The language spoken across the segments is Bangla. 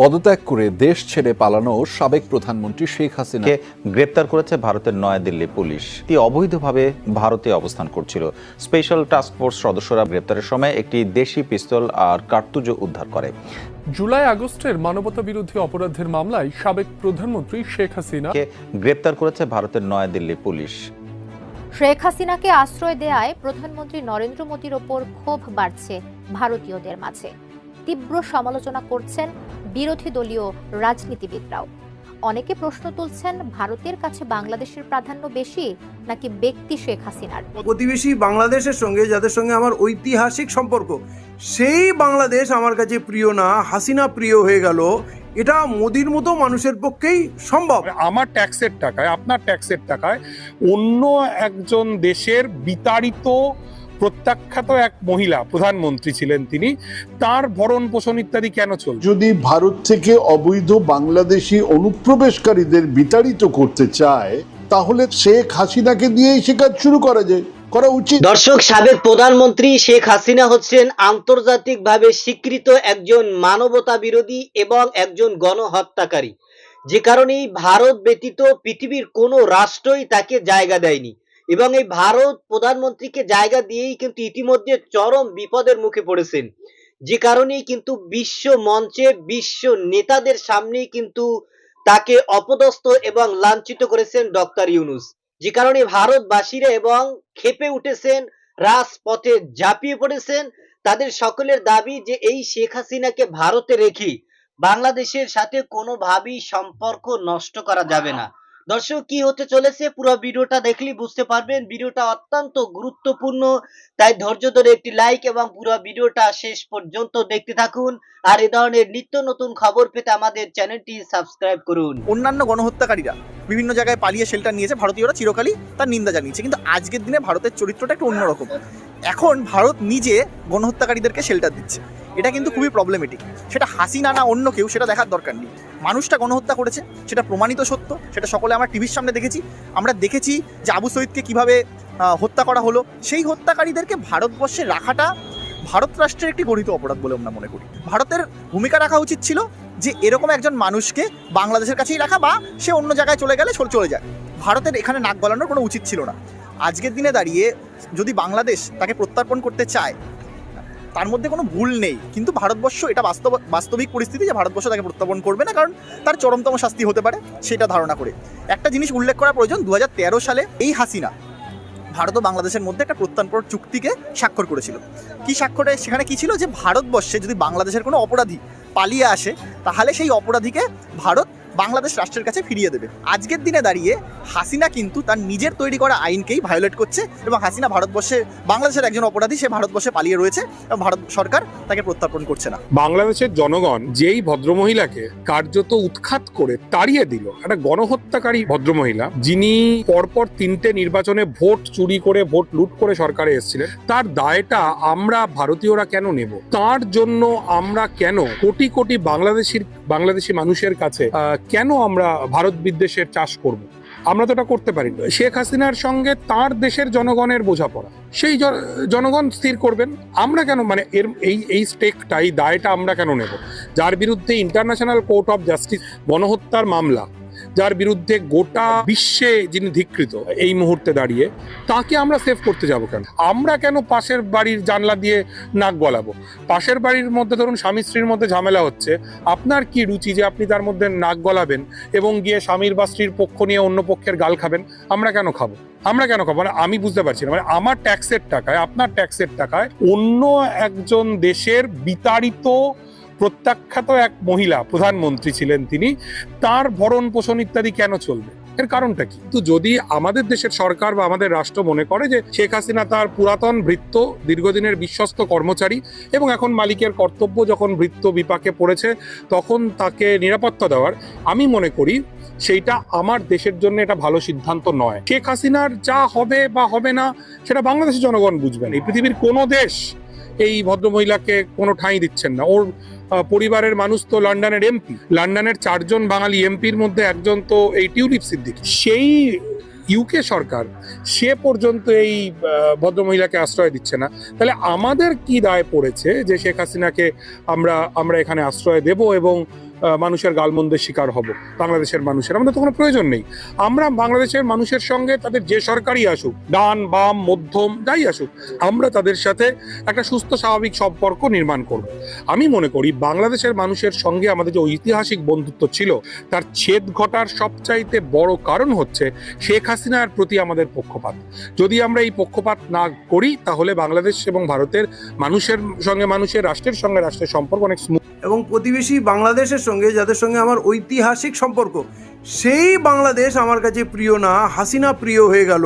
পদত্যাগ করে দেশ ছেড়ে পালানো সাবেক প্রধানমন্ত্রী শেখ হাসিনাকে গ্রেপ্তার করেছে ভারতের নয়াদিল্লি পুলিশ। তিনি অবৈধভাবে ভারতে অবস্থান করছিল। স্পেশাল টাস্ক ফোর্স সদস্যরা গ্রেপ্তারের সময় একটি দেশি পিস্তল আর কার্তুজও উদ্ধার করে। জুলাই আগস্টের মানবতা বিরোধী অপরাধের মামলায় সাবেক প্রধানমন্ত্রী শেখ হাসিনা কে গ্রেপ্তার করেছে ভারতের নয়াদিল্লি পুলিশ। শেখ হাসিনাকে আশ্রয় দেয়ায় প্রধানমন্ত্রী নরেন্দ্র মোদীর ওপর ক্ষোভ বাড়ছে ভারতীয়দের মাঝে। তীব্র সমালোচনা করছেন বিরোধী দলীয় রাজনীতিবিদরাও। অনেকে প্রশ্ন তুলছেন ভারতের কাছে বাংলাদেশের প্রাধান্য বেশি নাকি ব্যক্তি শেখ হাসিনার? প্রতিবেশী বাংলাদেশের সঙ্গে যাদের সঙ্গে আমার ঐতিহাসিক সম্পর্ক সেই বাংলাদেশ আমার কাছে প্রিয় না হাসিনা প্রিয় হয়ে গেল এটা মোদির মতো মানুষের পক্ষেই সম্ভব। আমার ট্যাক্সের টাকায় আপনার ট্যাক্সের টাকায় অন্য একজন দেশের বিতাড়িত প্রত্যাখ্যাত এক মহিলা প্রধানমন্ত্রী ছিলেন তিনি তার ভরণ পোষণ ইত্যাদি কেন চলছে? যদি ভারত থেকে অবৈধ বাংলাদেশি অনুপ্রবেশকারীদের বিতাড়িত করতে চায় তাহলে শেখ হাসিনাকে দিয়েই সে কাজ শুরু করা যায় করা উচিত। দর্শক সাবেক প্রধানমন্ত্রী শেখ হাসিনা হচ্ছেন আন্তর্জাতিকভাবে স্বীকৃত একজন মানবতা বিরোধী এবং একজন গণহত্যাকারী। যে কারণেই ভারত ব্যতীত পৃথিবীর কোনো রাষ্ট্রই তাকে জায়গা দেয়নি। এবং এই ভারত প্রধানমন্ত্রীকে জায়গা দিয়েই কিন্তু ইতিমধ্যে চরম বিপদের মুখে পড়েছেন। যে কারণেই কিন্তু বিশ্ব মঞ্চে বিশ্ব নেতাদের সামনেই কিন্তু তাকে অপদস্থ এবং লাঞ্ছিত করেছেন ডক্টর ইউনুস। যে কারণে ভারতবাসীরা এবং খেপে উঠেছেন, রাজপথে ঝাঁপিয়ে পড়েছেন। তাদের সকলের দাবি যে এই শেখ হাসিনাকে ভারতে রেখে বাংলাদেশের সাথে কোনোভাবেই সম্পর্ক নষ্ট করা যাবে না। দর্শক, কি হতে চলেছে? পুরো ভিডিওটা দেখলে বুঝতে পারবেন। ভিডিওটা অত্যন্ত গুরুত্বপূর্ণ। তাই ধৈর্য ধরে একটি লাইক এবং পুরো ভিডিওটা শেষ পর্যন্ত দেখতে থাকুন। আর এ ধরনের নিত্য নতুন খবর পেতে আমাদের চ্যানেলটি সাবস্ক্রাইব করুন। অন্যান্য গণহত্যাকারীরা বিভিন্ন জায়গায় পালিয়ে শেল্টার নিয়েছে ভারতীয়রা। চিরকালই তার নিন্দা জানিয়েছে। কিন্তু আজকের দিনে ভারতের চরিত্রটা একটু অন্যরকম। এখন ভারত নিজে গণহত্যাকারীদেরকে শেল্টার দিচ্ছে। এটা কিন্তু খুবই প্রবলেমেটিক সেটা হাসিনা না অন্য কেউ, সেটা দেখার দরকার নেই। মানুষটা গণহত্যা করেছে, সেটা প্রমাণিত সত্য, সেটা সকলে আমরা টিভির সামনে দেখেছি। আমরা দেখেছি যে আবু সৈদকে কীভাবে হত্যা করা হলো। সেই হত্যাকারীদেরকে ভারতবর্ষে রাখাটা ভারত রাষ্ট্রের একটি গঠিত অপরাধ বলে আমরা মনে করি। ভারতের ভূমিকা রাখা উচিত ছিল যে এরকম একজন মানুষকে বাংলাদেশের কাছেই রাখা বা সে অন্য জায়গায় চলে গেলে চলে- চলে যায়। ভারতের এখানে নাক গলানোর কোনো উচিত ছিল না। আজকের দিনে দাঁড়িয়ে যদি বাংলাদেশ তাকে প্রত্যর্পণ করতে চায় তার মধ্যে কোনো ভুল নেই। কিন্তু ভারতবর্ষ এটা বাস্তব, বাস্তবিক পরিস্থিতি যে ভারতবর্ষ তাকে প্রত্যার্পণ করবে না, কারণ তার চরমতম শাস্তি হতে পারে সেটা ধারণা করে। একটা জিনিস উল্লেখ করা প্রয়োজন দু হাজার তেরো সালে এই হাসিনা ভারত ও বাংলাদেশের মধ্যে একটা প্রত্যর্পণ চুক্তিকে স্বাক্ষর করেছিল। কি স্বাক্ষরে সেখানে কি ছিল? যে ভারতবর্ষে যদি বাংলাদেশের কোনো অপরাধী পালিয়ে আসে, তাহলে সেই অপরাধীকে ভারত বাংলাদেশ রাষ্ট্রের কাছে ফিরিয়ে দেবে। আজকের দিনে দাঁড়িয়ে হাসিনা কিন্তু তার নিজের তৈরি করা আইনকেই ভায়োলেট করছে এবং হাসিনা ভারতবর্ষে, বাংলাদেশের একজন অপরাধী, সে ভারতবর্ষে পালিয়ে রয়েছে এবং ভারত সরকার তাকে প্রত্যার্পণ করছে না। বাংলাদেশের জনগণ যেই ভদ্রমহিলাকে কার্যত উৎখাত করে তাড়িয়ে দিল, একটা গণহত্যাকারী ভদ্রমহিলা, যিনি পরপর তিনটে নির্বাচনে ভোট চুরি করে, ভোট লুট করে সরকারে এসেছিলেন, তার দায়টা আমরা ভারতীয়রা কেন নেব? তার জন্য আমরা কেন কোটি কোটি বাংলাদেশির, বাংলাদেশি মানুষের কাছে কেন আমরা ভারত বিদ্বেষের চাষ করব? আমরা তো এটা করতে পারি না শেখ হাসিনার সঙ্গে তার দেশের জনগণের বোঝাপড়া। সেই জনগণ স্থির করবেন। আমরা কেন মানে এর, এই এই স্টেকটা এই দায়টা আমরা কেন নেব? যার বিরুদ্ধে ইন্টারন্যাশনাল কোর্ট অফ জাস্টিস গণহত্যার মামলা যার বিরুদ্ধে গোটা বিশ্বে যিনি ধিকৃত এই মুহূর্তে দাঁড়িয়ে, তাকে আমরা সেভ করতে যাব কেন? আমরা কেন পাশের বাড়ির জানলা দিয়ে নাক গলাবো? পাশের বাড়ির মধ্যে ধরুন স্বামী স্ত্রীর মধ্যে ঝামেলা হচ্ছে, আপনার কি রুচি যে আপনি তার মধ্যে নাক গলাবেন এবং গিয়ে স্বামীর বা স্ত্রীর পক্ষ নিয়ে অন্য পক্ষের গাল খাবেন, আমরা কেন খাব? আমরা কেন খাব? মানে আমি বুঝতে পারছি না। মানে আমার ট্যাক্সের টাকায়, আপনার ট্যাক্সের টাকায় অন্য একজন দেশের বিতাড়িত প্রত্যাখ্যাত এক মহিলা প্রধানমন্ত্রী ছিলেন তিনি, তার ভরণ পোষণ ইত্যাদি কেন চলবে? এর কারণটা কি? তো যদি আমাদের দেশের সরকার বা আমাদের রাষ্ট্র মনে করে যে শেখ হাসিনা তার পুরাতন ভৃত্য, দীর্ঘদিনের বিশ্বস্ত কর্মচারী এবং এখন মালিকের কর্তব্য যখন ভৃত্য বিপাকে পড়েছে, তখন তাকে নিরাপত্তা দেওয়ার, আমি মনে করি সেইটা আমার দেশের জন্য এটা ভালো সিদ্ধান্ত নয়। শেখ হাসিনার যা হবে বা হবে না, সেটা বাংলাদেশের জনগণ বুঝবেন এই পৃথিবীর কোনো দেশ এই ভদ্রমহিলাকে কোনো ঠাঁই দিচ্ছেন না। ওর পরিবারের মানুষ তো লন্ডনের এমপি। লন্ডনের চারজন বাঙালি এমপির মধ্যে একজন তো এই টিউলিপ সিদ্দিক। সেই ইউকে সরকার সে পর্যন্ত এই ভদ্রমহিলাকে আশ্রয় দিচ্ছে না। তাহলে আমাদের কি দায় পড়েছে যে শেখ হাসিনাকে আমরা আমরা এখানে আশ্রয় দেব এবং মানুষের গালমন্দের শিকার হব, বাংলাদেশের মানুষের। আমাদের তো কোনো প্রয়োজন নেই। আমরা বাংলাদেশের মানুষের সঙ্গে তাদের যে সরকারই আসুক, ডান, বাম, মধ্যম, যাই আসুক, আমরা তাদের সাথে একটা সুস্থ, স্বাভাবিক সম্পর্ক নির্মাণ করব। আমি মনে করি বাংলাদেশের মানুষের সঙ্গে আমাদের যে ঐতিহাসিক বন্ধুত্ব ছিল, তার ছেদ ঘটার সবচাইতে বড় কারণ হচ্ছে শেখ হাসিনার প্রতি আমাদের পক্ষপাত। যদি আমরা এই পক্ষপাত না করি, তাহলে বাংলাদেশ এবং ভারতের মানুষের সঙ্গে, মানুষের রাষ্ট্রের সঙ্গে রাষ্ট্রের সম্পর্ক অনেক স্মুথ এবং প্রতিবেশী বাংলাদেশের সঙ্গে, যাদের সঙ্গে আমার ঐতিহাসিক সম্পর্ক। সেই বাংলাদেশ আমার কাছে প্রিয় না, হাসিনা প্রিয় হয়ে গেল।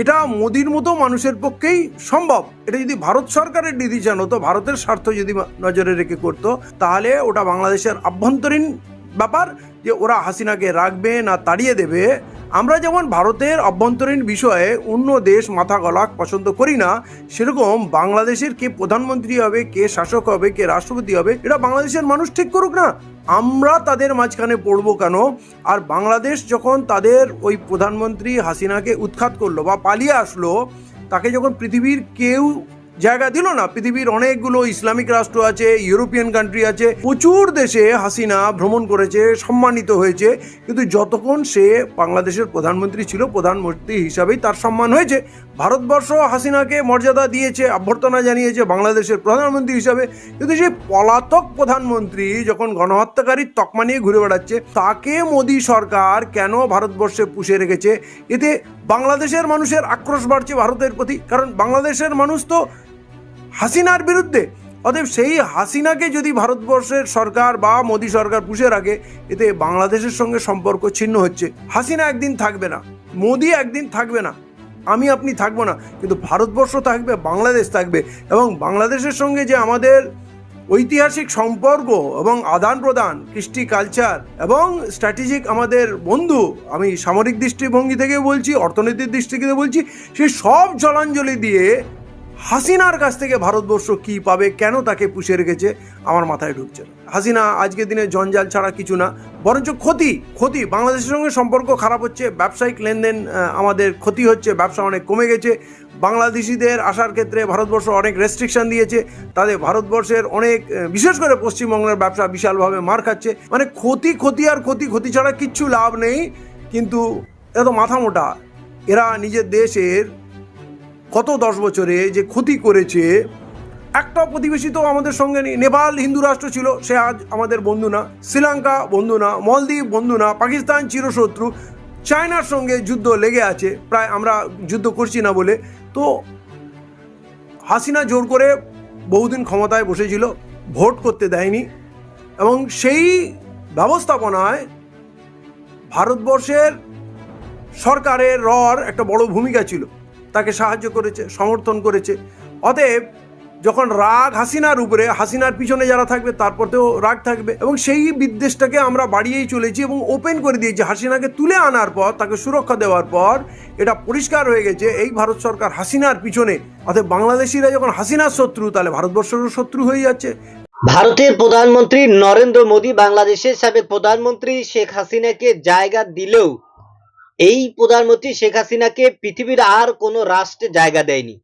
এটা মোদির মতো মানুষের পক্ষেই সম্ভব। এটা যদি ভারত সরকারের ডিসিশন হতো, ভারতের স্বার্থ যদি নজরে রেখে করতো, তাহলে ওটা বাংলাদেশের আভ্যন্তরীণ ব্যাপার যে ওরা হাসিনাকে রাখবে না তাড়িয়ে দেবে, আমরা যেমন ভারতের অভ্যন্তরীণ বিষয়ে অন্য দেশ মাথা গলাক পছন্দ করি না, সেরকম বাংলাদেশের কে প্রধানমন্ত্রী হবে, কে শাসক হবে, কে রাষ্ট্রপতি হবে, এটা বাংলাদেশের মানুষ ঠিক করুক না। আমরা তাদের মাঝখানে পড়ব কেন? আর বাংলাদেশ যখন তাদের ওই প্রধানমন্ত্রী হাসিনাকে উৎখাত করল বা পালিয়ে আসলো, তাকে যখন পৃথিবীর কেউ জায়গা দিল না। পৃথিবীর অনেকগুলো ইসলামিক রাষ্ট্র আছে, ইউরোপিয়ান কান্ট্রি আছে। প্রচুর দেশে হাসিনা ভ্রমণ করেছে, সম্মানিত হয়েছে। কিন্তু যতক্ষণ সে বাংলাদেশের প্রধানমন্ত্রী ছিল, প্রধানমন্ত্রী হিসাবেই তার সম্মান হয়েছে। ভারতবর্ষ হাসিনাকে মর্যাদা দিয়েছে, অভ্যর্থনা জানিয়েছে বাংলাদেশের প্রধানমন্ত্রী হিসাবে। কিন্তু সেই পলাতক প্রধানমন্ত্রী যখন গণহত্যাকারীর তকমা নিয়ে ঘুরে বেড়াচ্ছে, তাকে মোদী সরকার কেন ভারতবর্ষে পুষে রেখেছে? এতে বাংলাদেশের মানুষের আক্রোশ বাড়ছে ভারতের প্রতি। কারণ বাংলাদেশের মানুষ তো হাসিনার বিরুদ্ধে। অতএব সেই হাসিনাকে যদি ভারতবর্ষের সরকার বা মোদী সরকার পুষে রাখে, এতে বাংলাদেশের সঙ্গে সম্পর্ক ছিন্ন হচ্ছে। হাসিনা একদিন থাকবে না, মোদী একদিন থাকবে না, আমি আপনি থাকব না, কিন্তু ভারতবর্ষ থাকবে, বাংলাদেশ থাকবে এবং বাংলাদেশের সঙ্গে যে আমাদের ঐতিহাসিক সম্পর্ক এবং আদান প্রদান, কৃষ্টি কালচার এবং স্ট্র্যাটেজিক আমাদের বন্ধু, আমি সামরিক দৃষ্টিভঙ্গি থেকে বলছি, অর্থনৈতিক দৃষ্টি থেকে বলছি সেই সব জলাঞ্জলি দিয়ে হাসিনার কাছ থেকে ভারতবর্ষ কি পাবে, কেন তাকে পুষে রেখেছে, আমার মাথায় ঢুকছে হাসিনা আজকের দিনে জঞ্জাল ছাড়া কিছু না, বরঞ্চ ক্ষতি ক্ষতি। বাংলাদেশের সঙ্গে সম্পর্ক খারাপ হচ্ছে, ব্যবসায়িক লেনদেন আমাদের ক্ষতি হচ্ছে, ব্যবসা অনেক কমে গেছে। বাংলাদেশিদের আসার ক্ষেত্রে ভারতবর্ষ অনেক রেস্ট্রিকশন দিয়েছে তাদের ভারতবর্ষের অনেক বিশেষ করে পশ্চিমবঙ্গের ব্যবসা বিশালভাবে মার খাচ্ছে। মানে ক্ষতি ক্ষতি আর ক্ষতি ক্ষতি ছাড়া কিচ্ছু লাভ নেই, কিন্তু এরা তো মাথা মোটা। এরা নিজের দেশের গত দশ বছরে যে ক্ষতি করেছে, একটা প্রতিবেশী তো আমাদের সঙ্গে নেই। নেপাল হিন্দু রাষ্ট্র ছিল, সে আজ আমাদের বন্ধু না। শ্রীলঙ্কা বন্ধু না, মলদ্বীপ বন্ধু না, পাকিস্তান চিরশত্রু। চায়নার সঙ্গে যুদ্ধ লেগে আছে, প্রায় আমরা যুদ্ধ করছি না বলে। তো হাসিনা জোর করে বহুদিন ক্ষমতায় বসেছিল, ভোট করতে দেয়নি। এবং সেই ব্যবস্থাপনায় ভারতবর্ষের সরকারের রর একটা বড় ভূমিকা ছিল। তাকে সাহায্য করেছে, সমর্থন করেছে। অতএব যখন রাগ হাসিনার উপরে, হাসিনার পিছনে যারা থাকবে তারপরেও রাগ থাকবে এবং সেই বিদ্বেষটাকে আমরা বাড়িয়েই চলেছি এবং ওপেন করে দিয়েছি। হাসিনাকে তুলে আনার পর, তাকে সুরক্ষা দেওয়ার পর এটা পরিষ্কার হয়ে গেছে, এই ভারত সরকার হাসিনার পিছনে। অতএব বাংলাদেশিরা যখন হাসিনার শত্রু, তাহলে ভারতবর্ষেরও শত্রু হয়ে যাচ্ছে। ভারতের প্রধানমন্ত্রী নরেন্দ্র মোদী বাংলাদেশের সাবেক প্রধানমন্ত্রী শেখ হাসিনাকে জায়গা দিলেও এই প্রধানমন্ত্রী শেখ হাসিনাকে পৃথিবীর আর কোনো রাষ্ট্রে জায়গা দেয়নি।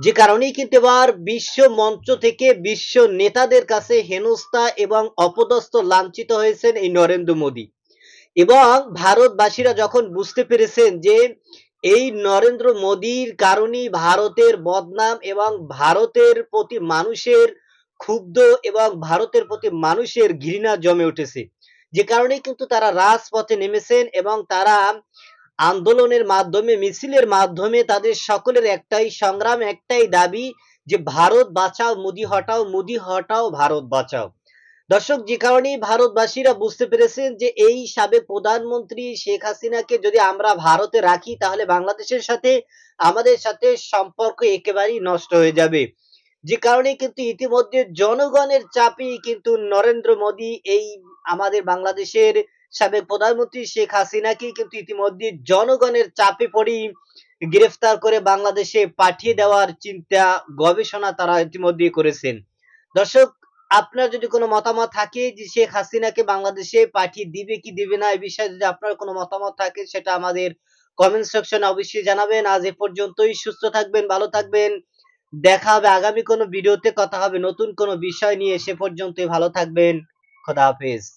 যে কারণেই কিন্তু এবার বিশ্ব মঞ্চ থেকে বিশ্ব নেতাদের কাছে হেনস্থা এবং অপদস্থ লাঞ্ছিত হয়েছেন এই নরেন্দ্র মোদী। এবং ভারতবাসীরা যখন বুঝতে পেরেছেন যে এই নরেন্দ্র মোদীর কারণেই ভারতের বদনাম এবং ভারতের প্রতি মানুষের ক্ষুব্ধ এবং ভারতের প্রতি মানুষের ঘৃণা জমে উঠেছে। যে কারণে কিন্তু তারা রাজপথে নেমেছেন এবং তারা আন্দোলনের মাধ্যমে, মিছিলের মাধ্যমে তাদের সকলের একটাই সংগ্রাম, একটাই দাবি যে ভারত বাঁচাও, মোদি হটাও মোদি হটাও, ভারত বাঁচাও। দর্শক, যে কারণে ভারতবাসীরা বুঝতে পেরেছেন যে এই সাবেক প্রধানমন্ত্রী শেখ হাসিনাকে যদি আমরা ভারতে রাখি, তাহলে বাংলাদেশের সাথে, আমাদের সাথে সম্পর্ক একেবারেই নষ্ট হয়ে যাবে। যে কারণে কিন্তু ইতিমধ্যে জনগণের চাপে কিন্তু নরেন্দ্র মোদী এই আমাদের বাংলাদেশের সাবেক প্রধানমন্ত্রী শেখ হাসিনাকে কিন্তু ইতিমধ্যে জনগণের চাপে পড়ি গ্রেফতার করে বাংলাদেশে পাঠিয়ে দেওয়ার চিন্তা, গবেষণা তারা ইতিমধ্যে করেছেন। দর্শক, আপনার যদি কোনো মতামত থাকে যে শেখ হাসিনাকে বাংলাদেশে পাঠিয়ে দিবে কি দিবে না এই বিষয়ে যদি আপনার কোনো মতামত থাকে সেটা আমাদের কমেন্ট সেকশনে অবশ্যই জানাবেন। আজ এ পর্যন্তই, সুস্থ থাকবেন, ভালো থাকবেন। দেখা হবে আগামী কোনো ভিডিওতে কথা হবে নতুন কোনো বিষয় নিয়ে। সে পর্যন্তই ভালো থাকবেন। खुदा हाफिज